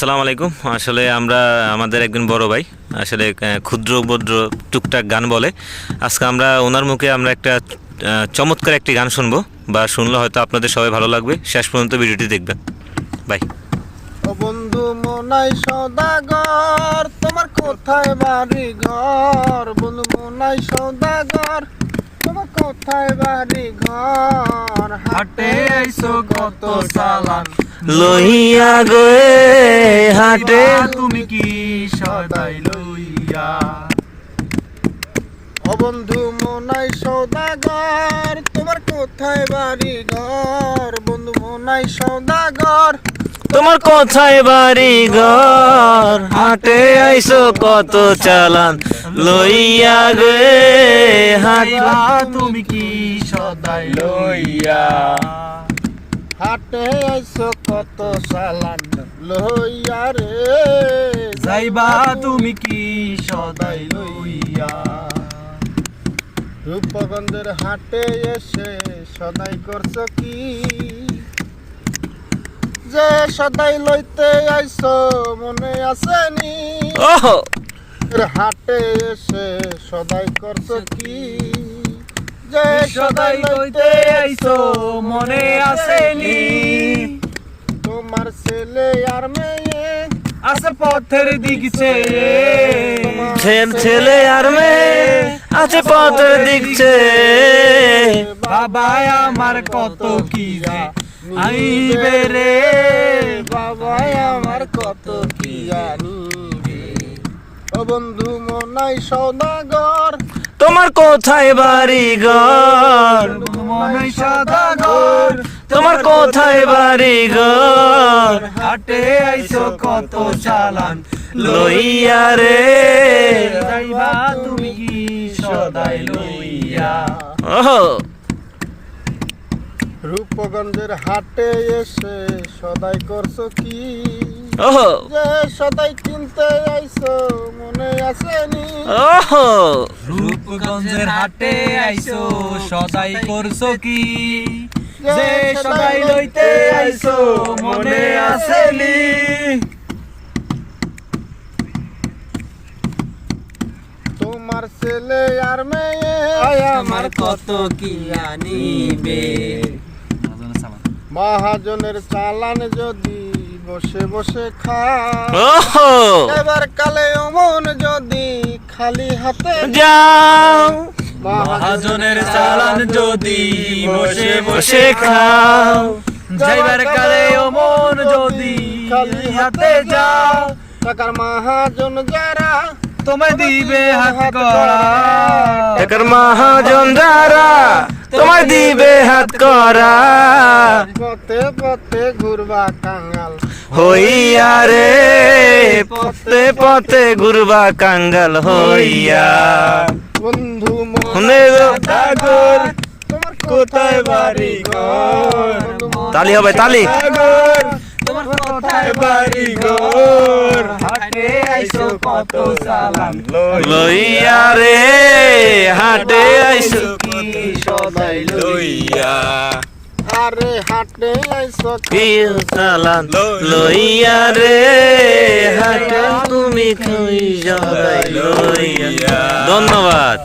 আসসালামু আলাইকুম। আসলে আমরা, আমাদের একজন বড় ভাই, আসলে ক্ষুদ্র ভদ্র টুকটাক গান বলে। আজকে আমরা ওনার মুখে আমরা একটা চমৎকার একটি গান শুনব। বা শুনলে হয়তো আপনাদের সবাই ভালো লাগবে। শেষ পর্যন্ত ভিডিওটি দেখবেন। বাই। বন্ধু, মনাই সদাগর, তোমার কোথায় বাড়ি ঘর বন্ধু, মনাই সদাগর, তোমার কোথায় বাড়ি ঘর হাটে আইসো কত সালান লইয়া গে হাটে। তুমি কি সদাই লইয়া? ও বন্ধু মনাই সদাগর তোমার কোথায় বাড়ি ঘর? বন্ধু মনাই সদাগর তোমার কোথায় বাড়ি ঘর? হাটে আইসো কত চালান। লইয়া গে হাট। তুমি কি সদাই লইয়া? হাটে আইসো কত সালান লইয়া রে। যাইবা তুমি কি সদাই লইয়া? রূপগঞ্জের হাটে এসে সদাই করছ কি? যে সদাই লইতে আইছো মনে আসেনি হাটে এসে সদাই করছ কি? যে সদাই লইতে আইসো মনে আসেনি। তোমার ছেলে আর মেয়ে আছে পথের দিক ছেল ছেলে আর মেয়ে আছে পথ দিচ্ছে বাবা আমার কত কি আইবে রে? বাবা আমার কত কি জানি ও বন্ধু মনাই সদাগর। তোমার কোথায় বাড়ি ঘর? তোমার কোথায় বাড়ি ঘর? হাটে আইসো কত চালান। লইয়া রে। যাইবা তুমি কি সদাই লইয়া? ওহ। রূপগঞ্জের হাটে এসে সদাই করছ কি? ওহ। যে সদাই কিনতে আইছো আসেনি ওহ। রূপগঞ্জের হাটে আইসো সদাই করছ কি? যে সদাই লইতে আইসো মনে আসেনি। তোমার ছেলে আর মেয়ে আমার কত কি আনিবে? মহাজনের চালান যদি বসে বসে খা এবার কালে অমন যদি খালি হাতে যাও। মহাজনের চালান যদি বসে বসে খাও। যাইবার কালে অমন যদি খালি হাতে যাও। টাকার মহাজন যারা তোমায় দিবে হাত করা। একার মহাজন যারা তোমায় দিবে হাত করা। পথে পথে ঘুরবা কাঙ্গাল হইয়া রে পথে পথে ঘুরবা কাঙ্গাল হইয়া। বন্ধু মনে সাগর কোথায় বাড়ি ঘর তালি হবে তালি। তোমার কোথায় বাড়ি ঘর হাটে আইসো কত সালাম লইয়া। রে হাটে আইসো কি সদাই লইয়া। আরে হাটে আইসো চালান লইয়া রে হাটে তুমি খুই যাবাই লইয়া। ধন্যবাদ।